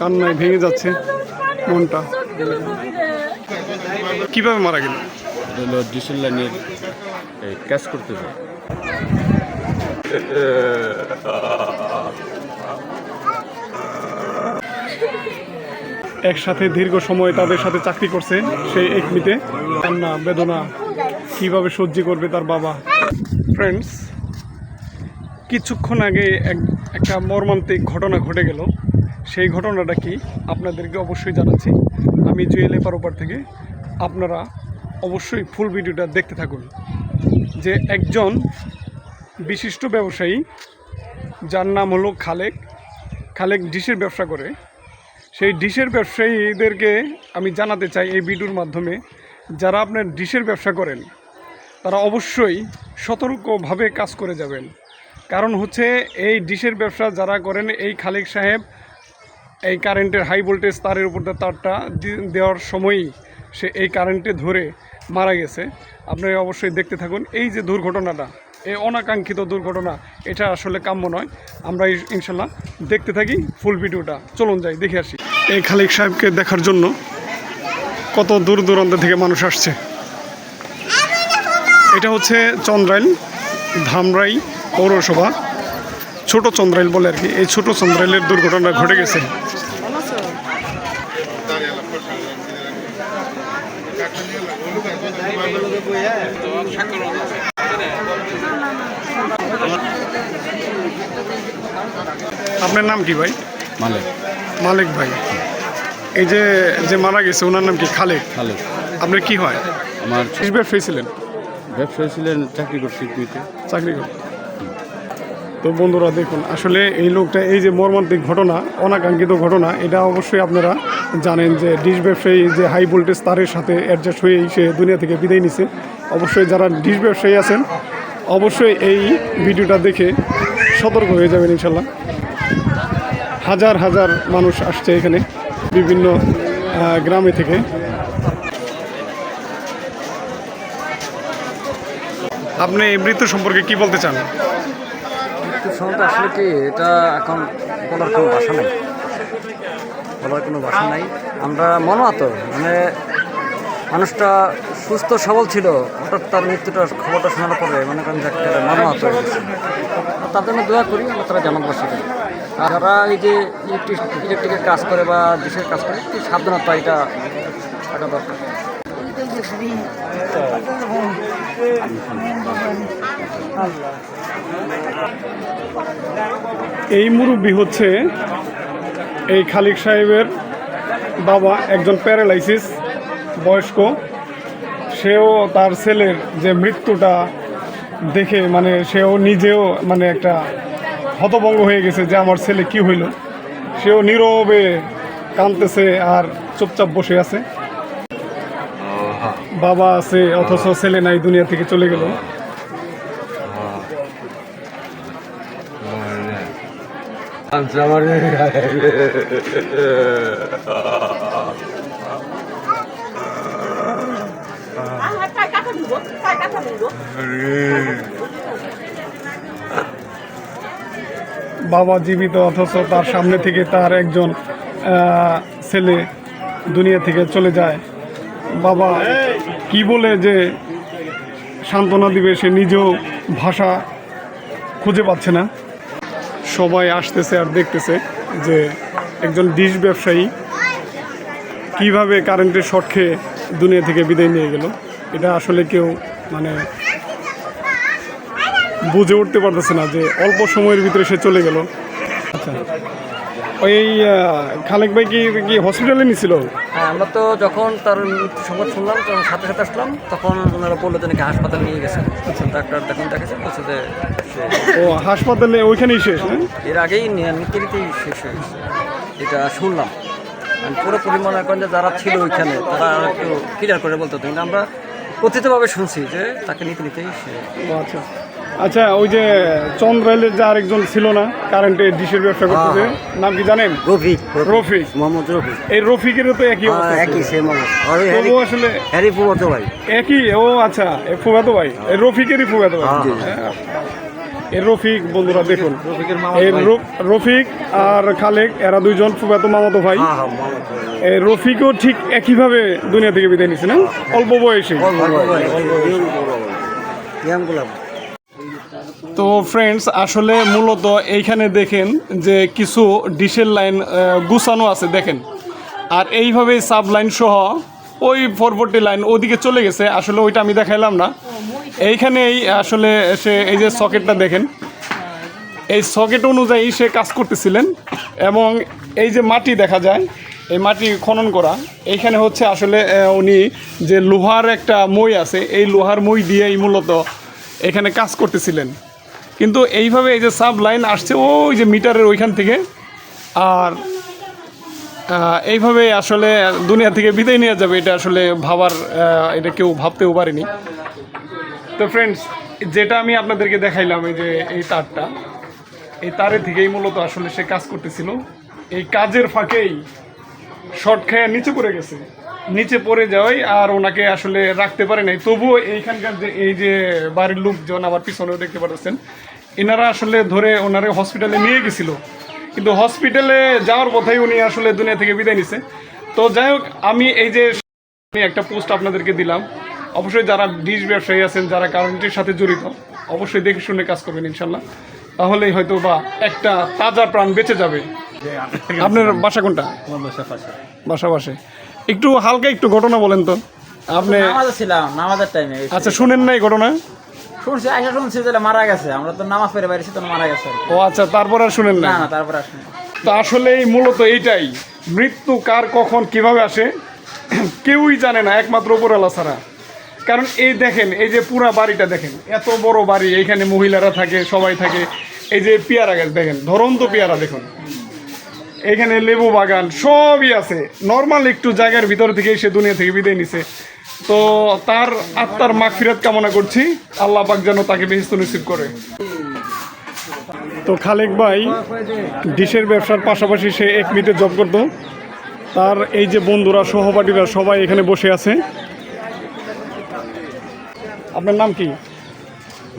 কান্নায় ভেঙে যাচ্ছে মনটা। কীভাবে মারা গেল? ডিসেল লাইনের করতে যায় একসাথে দীর্ঘ সময় তাদের সাথে চাকরি করছে সেই একমিতে। কান্না বেদনা কীভাবে সহ্য করবে তার বাবা? ফ্রেন্ডস কিছুক্ষণ আগে এক একটা মর্মান্তিক ঘটনা ঘটে গেল। সেই ঘটনাটা কি আপনাদেরকে অবশ্যই জানাচ্ছি। আমি জুয়েলে পারোপার থেকে আপনারা অবশ্যই ফুল ভিডিওটা দেখতে থাকুন। যে একজন বিশিষ্ট ব্যবসায়ী, যার নাম হলো খালেক। খালেক ডিশের ব্যবসা করে। সেই ডিশের ব্যবসায়ীদেরকে আমি জানাতে চাই এই ভিডিওর মাধ্যমে, যারা আপনার ডিশের ব্যবসা করেন, তারা অবশ্যই সতর্কভাবে কাজ করে যাবেন। কারণ হচ্ছে এই ডিশের ব্যবসা যারা করেন, এই খালেক সাহেব এই কারেন্টের হাই ভোল্টেজ তারের উপর তারটা দেওয়ার সময়ই সে এই কারেন্টে ধরে মারা গেছে। আপনারা অবশ্যই দেখতে থাকুন। এই যে দুর্ঘটনাটা এই অনাকাঙ্ক্ষিত দুর্ঘটনা, এটা আসলে কাম্য নয়। আমরা ইন- ইনশাল্লাহ দেখতে থাকি ফুল ভিডিওটা চলুন যাই, দেখে আসি। এই খালিক সাহেবকে দেখার জন্য কত দূর দূরান্ত থেকে মানুষ আসছে। এটা হচ্ছে চন্দ্রাইল, ধামরাই পৌরসভা। ছোট চন্দ্রাইল বলে আর কি। এই ছোট চন্দ্রাইলের দুর্ঘটনা ঘটে গেছে। আপনার নাম কি ভাই? মানে মালিক ভাই। এই যে যে মারা গেছে ওনার নাম কি? খালেক ভালো আপনার কি হয়? আমার ব্যবসায়ী ছিলেন? ব্যবসায়ী ছিলেন চাকরি করছি চাকরি করে তো বন্ধুরা দেখুন, আসলে এই লোকটা এই যে মর্মান্তিক ঘটনা, অনাকাঙ্ক্ষিত ঘটনা, এটা অবশ্যই আপনারা জানেন যে ডিশ ব্যবসায়ী যে হাই ভোল্টেজ তারের সাথে অ্যাডজাস্ট হয়েই সে দুনিয়া থেকে বিদায় নিছে। অবশ্যই যারা ডিশ ব্যবসায়ী আছেন, অবশ্যই এই ভিডিওটা দেখে সতর্ক হয়ে যাবেন ইনশাল্লাহ। হাজার হাজার মানুষ আসছে এখানে বিভিন্ন গ্রামে থেকে। আপনি এই মৃত্যু সম্পর্কে কি বলতে চান? মৃত্যুর আসলে কি এটা এখন বলার কোনো ভাষা নাই? বলার কোনো ভাষা নাই। আমরা মনোয়াত মানে মানুষটা সুস্থ সবল ছিল। হঠাৎ তার মৃত্যুটা, খবরটা শোনার পরে মনে করেন যে একটা মনোয়াত তার জন্য দোয়া করি, আল্লাহ তারা জানাতবাসী করি। আর যারা এই যে ইলেকট্রিক ইলেকট্রিকের কাজ করে বা ডিশের কাজ করে, একটু সাবধানতা, এটা এটা দরকার। এই মুরব্বী হচ্ছে এই খালিক সাহেবের বাবা একজন প্যারালাইসিস বয়স্ক। সেও তার ছেলের যে মৃত্যুটা দেখে মানে সেও নিজেও মানে একটা হতভঙ্গ হয়ে গেছে যে আমার ছেলে কি হইল। সেও নীরবে কাঁদতেছে আর চুপচাপ বসে আছে। বাবা আছে অথচ ছেলে নাই দুনিয়া থেকে চলে গেল আমার টাকা কাটা দিব টাকা কাটা দিব বাবা জীবিত অথচ তার সামনে থেকে তার একজন ছেলে দুনিয়া থেকে চলে যায়। বাবা কি বলে যে সান্ত্বনা দিবে, সে নিজেও ভাষা খুঁজে পাচ্ছে না। সবাই আসতেছে আর দেখতেছে যে একজন ডিশ ব্যবসায়ী কীভাবে কারেন্টের শর্ট খেয়ে দুনিয়া থেকে বিদায় নিয়ে গেল, এটা আসলে কেউ মানে বুঝে উঠতে পারতেছে না যে অল্প সময়ের ভিতরে সে চলে গেল। আচ্ছা ওই খালেক ভাই কি কি হসপিটালে নিছিল? আমরা তো যখন তার সংবাদ শুনলাম তখন সাথে সাথে আসলাম তখন ওনারা বলল যে নাকি হাসপাতালে নিয়ে গেছে। ডাক্তার দেখুন দেখেছে বলছে যে ও হাসপাতালে ওইখানেই শেষ হ্যাঁ? এর আগেই নিতেই শেষ হয়ে গেছে। এটা শুনলাম। আর পুরোপুরি মনে করেন যে যারা ছিল ওইখানে তারা একটু ক্লিয়ার করে বলতে। কিন্তু আমরা কথিতভাবে শুনছি যে তাকে নিতে নিতেই সে আচ্ছা। আচ্ছা ওই যে চন্দ্রাইলের যে আরেকজন ছিল না কারেন্টের ডিশের ব্যবসা করতেছে নাম কি জানেন? রফিক রফিক। মোহাম্মদ রফিক। এই রফিকেরও তো একই অবস্থা একই সেম অবস্থা। আর হ্যারি- আসলে হ্যারি ফুয়াতো ভাই। একই? ও আচ্ছা এ ফুফাতো ভাই। এই রফিকেরই ফুফাতো ভাই। হ্যাঁ। হ্যাঁ। এই রফিক বন্ধুরা দেখুন। এই রফিক আর খালেক এরা দুইজন ফুফাতো মামাতো ভাই। এই রফিকও ঠিক একইভাবে দুনিয়া থেকে বিদায় নিছে না? অল্প বয়সে। তো ফ্রেন্ডস আসলে মূলত এইখানে দেখেন যে কিছু ডিশের লাইন গুছানো আছে, দেখেন। আর এইভাবেই সাব লাইন সহ ওই ফরফর্টি লাইন ওদিকে চলে গেছে, আসলে ওইটা আমি দেখাইলাম না। এইখানেই আসলে সে এই যে সকেটটা দেখেন, এই সকেট অনুযায়ী সে কাজ করতেছিলেন এবং এই যে মাটি দেখা যায়, এই মাটি খনন করা, এইখানে হচ্ছে আসলে উনি যে লোহার একটা মই আছে, এই লোহার মই দিয়েই মূলত এখানে কাজ করতেছিলেন। কিন্তু এইভাবে এই যে সাব লাইন আসছে, ওই যে মিটারের ওইখান থেকে, আর এইভাবে আসলে দুনিয়া থেকে বিদায় নিয়ে যাবে, এটা আসলে ভাবার এটা কেউ ভাবতেও পারেনি। তো ফ্রেন্ডস যেটা আমি আপনাদেরকে দেখাইলাম, এই যে এই তারটা, এই তারে থেকেই মূলত আসলে সে কাজ করতেছিল। এই কাজের ফাঁকেই শর্ট খেয়ে নিচে পড়ে গেছে। নিচে পড়ে যাওয়াই আর ওনাকে আসলে রাখতে পারে নাই। তবুও এইখানকার যে এই যে বাড়ির লোকজন আবার পিছনেও দেখতে পাচ্ছেন এনারা আসলে ধরে ওনারে হসপিটালে নিয়ে গেছিল। কিন্তু হসপিটালে যাওয়ার পথেই উনি আসলে দুনিয়া থেকে বিদায় নিছে। তো যাই হোক আমি এই যে একটা পোস্ট আপনাদেরকে দিলাম। অবশ্যই যারা ডিশ ব্যবসায়ী আছেন যারা কারেন্টের সাথে জড়িত অবশ্যই দেখে শুনে কাজ করবেন ইনশাল্লাহ তাহলেই হয়তো বা একটা তাজা প্রাণ বেঁচে যাবে। আপনার বাসা কোনটা? বাসা বাসে একটু হালকা একটু ঘটনা বলেন তো। আপনি নামাজে ছিলাম নামাজের টাইমে আচ্ছা শুনেন নাই ঘটনা। শুনছি আইসা শুনছি যে মারা গেছে। আমরা তো নামাজ পড়ে বাইরেছি তো মারা গেছে ও আচ্ছা তারপর আর শুনেন না না তারপর আসুন তো আসলে এই মূলত এইটাই মৃত্যু কার কখন কীভাবে আসে কেউই জানে না একমাত্র উপরওয়ালা ছাড়া। কারণ এই দেখেন এই যে পুরা বাড়িটা দেখেন এত বড় বাড়ি এইখানে মহিলারা থাকে সবাই থাকে এই যে পেয়ারা গাছ দেখেন ধরন্ত পেয়ারা দেখুন। এখানে লেবু বাগান সবই আছে। নর্মাল একটু জায়গার ভিতর থেকে সে দুনিয়া থেকে বিদায় নিছে। তো তার আত্মার মাগফিরাত কামনা করছি। আল্লাহ পাক যেন তাকে বেহিস্ত নসিব করে। তো খালেক ভাই, ডিশের ব্যবসার পাশাপাশি সে এক মিনিটে জব করতো। তার এই যে বন্ধুরা, সহপাঠীরা সবাই এখানে বসে আছে। আপনার নাম কি?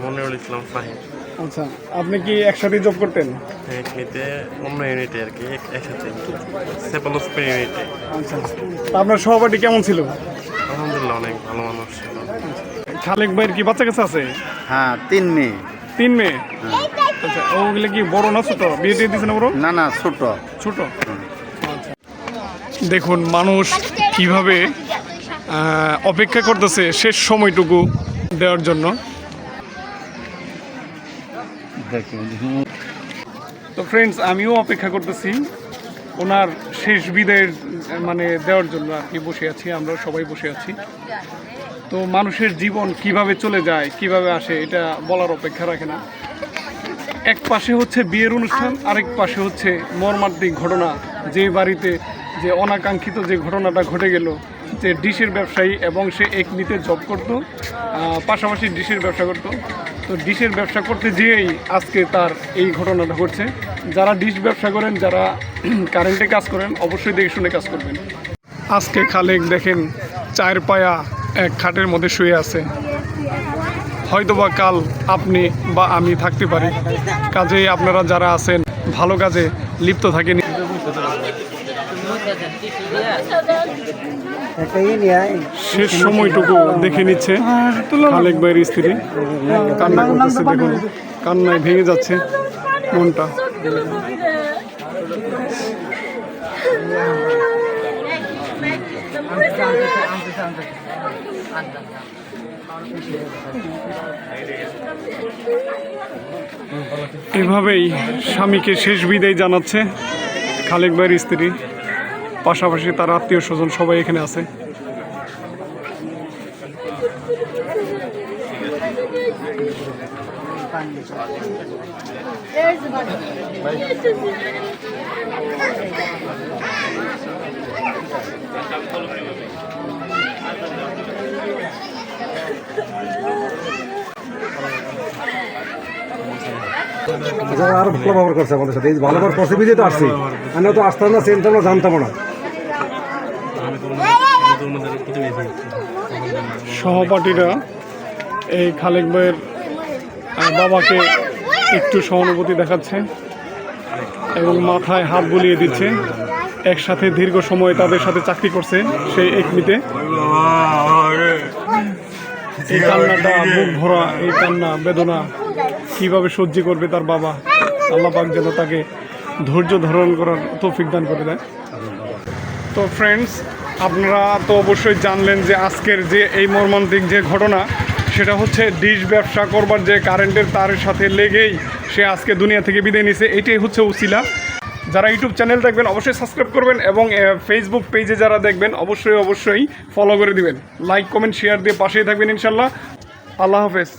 মনিরুল ইসলাম ফাহিম। আচ্ছা আপনি কি একসাথে জব করতেন? এমনিতে অন্য ইউনিটে আর কি এক- একসাথে। সেপোলোস্পের ইউনিটে আচ্ছা আপনার সহপাঠী কেমন ছিল? আলহামদুলিল্লাহ অনেক ভালো মানুষ ছিল। খালেক ভাইয়ের কি বাচ্চা কাছে আছে? হ্যাঁ তিন মেয়ে। তিন মেয়ে? আচ্ছা ওগুলো কি বড় না ছোট? বিয়ে দিয়ে দিয়েছে না বড়? না না ছোট। ছোট? আচ্ছা। দেখুন মানুষ কীভাবে অপেক্ষা করতেছে শেষ সময়টুকু দেওয়ার জন্য। তো ফ্রেন্ডস আমিও অপেক্ষা করতেছি। ওনার শেষ বিদায়ের মানে দেওয়ার জন্য আর কি বসে আছি, আমরা সবাই বসে আছি। তো মানুষের জীবন কীভাবে চলে যায়, কীভাবে আসে, এটা বলার অপেক্ষা রাখে না। এক পাশে হচ্ছে বিয়ের অনুষ্ঠান, আরেক পাশে হচ্ছে মর্মান্তিক ঘটনা। যে বাড়িতে যে অনাকাঙ্ক্ষিত যে ঘটনাটা ঘটে গেল, যে ডিশের ব্যবসায়ী এবং সে এক নিতে জব করতো পাশাপাশি ডিশের ব্যবসা করতো। তো ডিশের ব্যবসা করতে যেয়েই আজকে তার এই ঘটনাটা ঘটছে। যারা ডিশ ব্যবসা করেন, যারা কারেন্টে কাজ করেন, অবশ্যই দেখে শুনে কাজ করবেন। আজকে খালেক দেখেন, চায়ের পায়া এক খাটের মধ্যে শুয়ে আছে। হয়তোবা কাল আপনি বা আমি থাকতে পারি। কাজেই আপনারা যারা আছেন, ভালো কাজে লিপ্ত থাকেন। শেষ সময়টুকু দেখে নিচ্ছে খালেক ভাইয়ের স্ত্রী। কান্না করতেছে দেখুন কান্নায় ভেঙে যাচ্ছে মনটা। এভাবেই স্বামীকে শেষ বিদায় জানাচ্ছে খালেক ভাইয়ের স্ত্রী। পাশাপাশি তার আত্মীয় স্বজন সবাই এখানে আছে। আর ভালো ব্যবহার করছে আমাদের সাথে ভালো ব্যবহার করছে বিজয় তো আসছি আমরা তো আসতাম না না জানতাম না। সহপাঠীরা এই খালেক ভাইয়ের বাবাকে একটু সহানুভূতি দেখাচ্ছে এবং মাথায় হাত বুলিয়ে দিচ্ছে। একসাথে দীর্ঘ সময় তাদের সাথে চাকরি করছে সেই এক একমিতে। এই কান্নাটা বুক ভরা এই কান্না, বেদনা কীভাবে সহ্য করবে তার বাবা? আল্লাহ পাক যেন তাকে ধৈর্য ধারণ করার তৌফিক দান করে দেয়। তো ফ্রেন্ডস আপনারা তো অবশ্যই জানলেন যে আজকের যে এই মর্মান্তিক যে ঘটনা, সেটা হচ্ছে ডিশ ব্যবসা করবার যে কারেন্টের তারের সাথে লেগেই সে আজকে দুনিয়া থেকে বিদায় নিছে। এটাই হচ্ছে উসিলা। যারা ইউটিউব চ্যানেল দেখবেন, অবশ্যই সাবস্ক্রাইব করবেন এবং ফেসবুক পেজে যারা দেখবেন, অবশ্যই অবশ্যই ফলো করে দিবেন। লাইক কমেন্ট শেয়ার দিয়ে পাশেই থাকবেন ইনশাল্লাহ আল্লাহ হাফেজ।